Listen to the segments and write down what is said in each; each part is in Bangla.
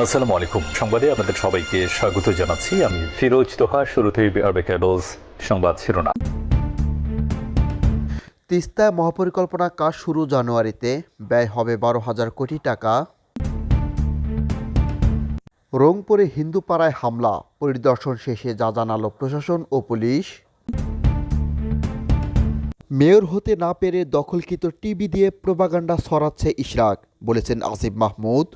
আসসালামু আলাইকুম। সংবাদে আপনাদের সবাইকে স্বাগত জানাচ্ছি। আমি ফিরোজ তোহা শুরুতেই আরবে ক্যাডোজ সংবাদ শিরোনাম। তিস্তায় মহাপরিকল্পনা কাজ শুরু জানুয়ারিতে, ব্যয় হবে বারো হাজার কোটি টাকা। রংপুরে হিন্দুপাড়ায় হামলা, পরিদর্শন শেষে যা জানালো প্রশাসন ও পুলিশ। মেয়র হতে না পেরে দখলকৃত টিভি দিয়ে প্রোপাগান্ডা ছড়াচ্ছে ইশরাক, বলেছেন আসিফ মাহমুদ।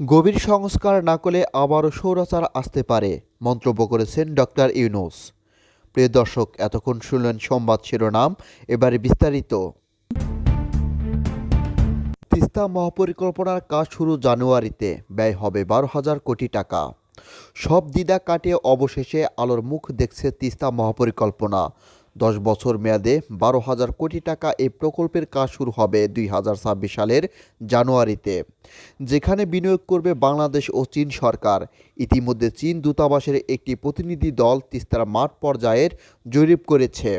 গভীর সংস্কার না করলে আবারও সৌরাচার আসতে পারে, মন্তব্য করেছেন ডক্টর ইউনুস। প্রিয় দর্শক, এতক্ষণ শুনলেন সংবাদ শিরোনাম, এবারে বিস্তারিত। তিস্তা মহাপরিকল্পনার কাজ শুরু জানুয়ারিতে, ব্যয় হবে বারো হাজার কোটি টাকা। সব দ্বিধা কাটিয়ে অবশেষে আলোর মুখ দেখছে তিস্তা মহাপরিকল্পনা। দশ বছর মেয়াদে বারো হাজার কোটি টাকা এই প্রকল্পের কাজ শুরু হবে দুই হাজার ছাব্বিশ সালের জানুয়ারিতে, যেখানে বিনিয়োগ করবে বাংলাদেশ ও চীন সরকার। ইতিমধ্যে চীন দূতাবাসের একটি প্রতিনিধি দল তিস্তার মাঠ পর্যায়ের জরিপ করেছে।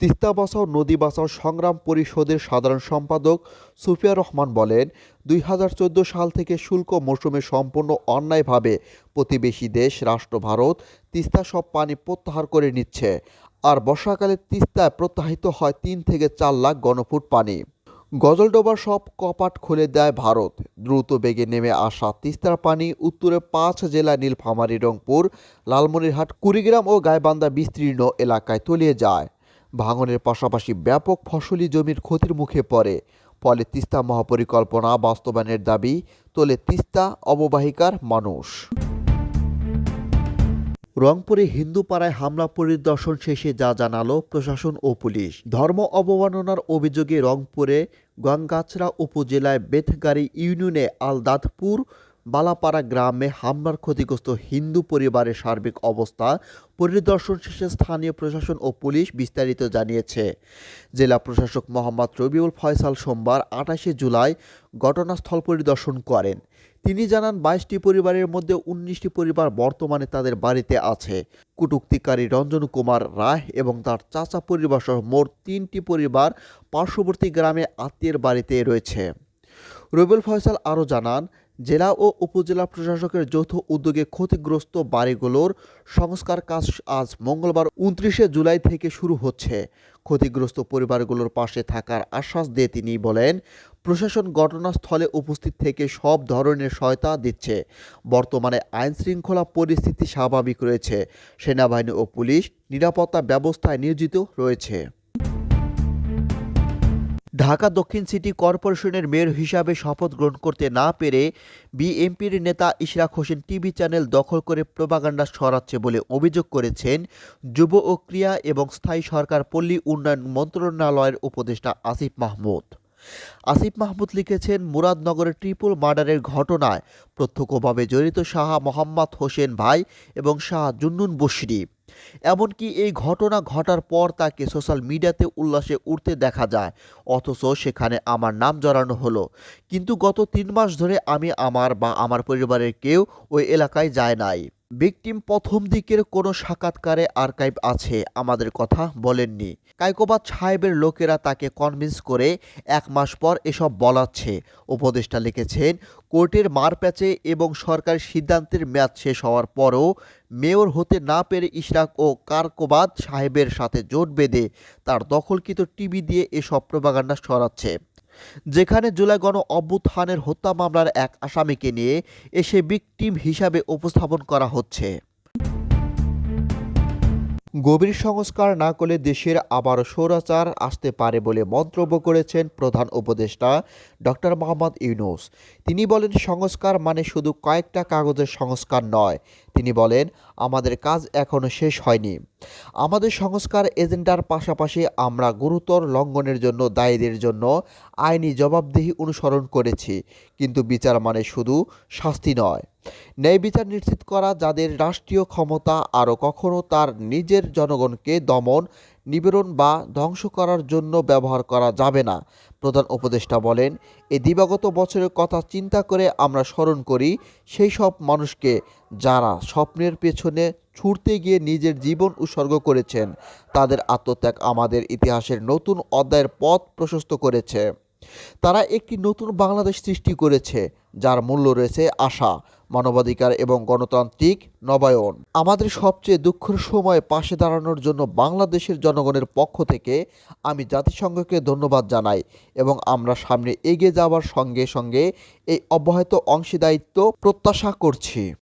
তিস্তা বাঁচাও, নদী বাঁচাও সংগ্রাম পরিষদের সাধারণ সম্পাদক সুফিয়া রহমান বলেন, দুই হাজার চোদ্দ সাল থেকে শুল্ক মৌসুমে সম্পূর্ণ অন্যায়ভাবে প্রতিবেশী দেশ, রাষ্ট্র, ভারত তিস্তা সব পানি প্রত্যাহার করে নিচ্ছে। আর বর্ষাকালে তিস্তায় প্রত্যাহিত হয় তিন থেকে চার লাখ গণফুট পানি। গজলডোবার সব কপাট খুলে দেয় ভারত। দ্রুত বেগে নেমে আসা তিস্তার পানি উত্তরে পাঁচ জেলা নীলফামারী, রংপুর, লালমনিরহাট, কুড়িগ্রাম ও গাইবান্ধা বিস্তীর্ণ এলাকায় তলিয়ে যায়। ভাঙনের পাশাপাশি ব্যাপক ফসলি জমির ক্ষতির মুখে পড়ে। ফলে তিস্তা মহাপরিকল্পনা বাস্তবায়নের দাবি তোলে তিস্তা অববাহিকার মানুষ। রংপুরে হিন্দু পাড়ায় হামলা পরিদর্শন শেষে যা জানালো প্রশাসন ও পুলিশ। ধর্ম অবমাননার অভিযোগে রংপুরে গঙ্গাছড়া উপজেলায় বেথগাড়ি ইউনিয়নে আলদাদপুর বালাপাড়া গ্রামে হামলার ক্ষতিগ্রস্ত হিন্দু পরিবারের সার্বিক অবস্থা পরিদর্শন শেষে স্থানীয় প্রশাসন ও পুলিশ বিস্তারিত জানিয়েছে। জেলা প্রশাসক মোহাম্মদ রবিউল ফয়সাল সোমবার আঠাশে জুলাই ঘটনাস্থল পরিদর্শন করেন। তিনি জানান, বাইশটি পরিবারের মধ্যে উনিশটি পরিবার বর্তমানে তাদের বাড়িতে আছে। কুটুক্তিকারী রঞ্জন কুমার রায় এবং তার চাচা পরিবার সহ মোট তিনটি পরিবার পার্শ্ববর্তী গ্রামে আত্মীয়ের বাড়িতে রয়েছে। রবিউল ফয়সাল আরও জানান, জেলা ও উপজেলা প্রশাসকের যৌথ উদ্যোগে ক্ষতিগ্রস্ত বাড়িগুলোর সংস্কার কাজ আজ মঙ্গলবার উনত্রিশে জুলাই থেকে শুরু হচ্ছে। ক্ষতিগ্রস্ত পরিবারগুলোর পাশে থাকার আশ্বাস দিয়ে তিনি বলেন প্রশাসন ঘটনাস্থলে উপস্থিত থেকে সব ধরনের সহায়তা দিচ্ছে। বর্তমানে আইন শৃঙ্খলা পরিস্থিতি স্বাভাবিক রয়েছে। সেনাবাহিনী ও পুলিশ নিরাপত্তা ব্যবস্থায় নিয়োজিত রয়েছে। ঢাকা দক্ষিণ সিটি কর্পোরেশনের মেয়র হিসাবে শপথ গ্রহণ করতে না পেরে বিএনপির নেতা ইশরাক হোসেন টিভি চ্যানেল দখল করে প্রোপাগান্ডা সরাচ্ছে বলে অভিযোগ করেছেন যুব ও ক্রিয়া এবং স্থায়ী সরকার পল্লী উন্নয়ন মন্ত্রণালয়ের উপদেষ্টা আসিফ মাহমুদ। আসিফ মাহমুদ লিখেছেন মুরাদনগরের ট্রিপল মার্ডারের ঘটনায় প্রত্যক্ষভাবে জড়িত শাহ মোহাম্মদ হোসেন ভাই এবং শাহ জুন্নুন বশরি। এমনকি এই ঘটনা ঘটার পর তাকে সোশ্যাল মিডিয়াতে উল্লাসে উঠতে দেখা যায়, অথচ সেখানে আমার নাম জড়ানো হলো। কিন্তু গত তিন মাস ধরে আমি আমার বা আমার পরিবারের কেউ ওই এলাকায় যায় নাই। ভিকটিম প্রথম দিকের কোনো সাক্ষাৎকারে আর্কাইভ আছে, আমাদের কথা বলেননি। কাইকোবাদ সাহেবের লোকেরা তাকে কনভিন্স করে এক মাস পর এসব বলাচ্ছে। উপদেষ্টা লিখেছেন, কোর্টের মারপ্যাচে এবং সরকারি সিদ্ধান্তের মেয়াদ শেষ হওয়ার পরও মেয়র হতে না পেরে ইশরাক ও কারকোবাদ সাহেবের সাথে জোট বেঁধে তার দখলকৃত টিভি দিয়ে এসব প্রবাগান্ডা ছড়াচ্ছে। যেখানে জুলাই গণ অভ্যুত্থানের হত্যা মামলার এক আসামিকে নিয়ে এসে বিকটিম হিসাবে উপস্থাপন করা হচ্ছে। গভীর সংস্কার না করলে দেশের আবারও স্বৈরাচার আসতে পারে বলে মন্তব্য করেছেন প্রধান উপদেষ্টা ডক্টর মোহাম্মদ ইউনুস। তিনি বলেন, সংস্কার মানে শুধু কয়েকটা কাগজের সংস্কার নয়। তিনি বলেন, আমাদের কাজ এখনও শেষ হয়নি। আমাদের সংস্কার এজেন্ডার পাশাপাশি আমরা গুরুতর লঙ্ঘনের জন্য, দায়ীদের জন্য আইনি জবাবদিহি অনুসরণ করেছি, কিন্তু বিচার মানে শুধু শাস্তি নয়। ন্যায় বিচার নিশ্চিত করা যাদের রাষ্ট্রীয় ক্ষমতা আরও কখনো তার নিজের জনগণকে দমন নিবেরণ বা ধ্বংস করার জন্য ব্যবহার করা যাবে না, প্রধান উপদেষ্টা বলেন। এই দিবাগত বছরের কথা চিন্তা করে আমরা স্মরণ করি, সেই সব মানুষকে যারা স্বপ্নের পেছনে ছুটতে গিয়ে নিজের জীবন উৎসর্গ করেছেন। তাদের আত্মত্যাগ আমাদের ইতিহাসের নতুন অধ্যায়ের পথ প্রশস্ত করেছে। তারা একটি নতুন বাংলাদেশ সৃষ্টি করেছে, যার মূল্য রয়েছে আশা, মানবাধিকার এবং গণতান্ত্রিক নবায়ন। আমাদের সবচেয়ে দুঃখের সময় পাশে দাঁড়ানোর জন্য বাংলাদেশের জনগণের পক্ষ থেকে আমি জাতিসংঘকে ধন্যবাদ জানাই এবং আমরা সামনে এগিয়ে যাওয়ার সঙ্গে সঙ্গে এই অব্যাহত অংশীদায়িত্ব প্রত্যাশা করছি।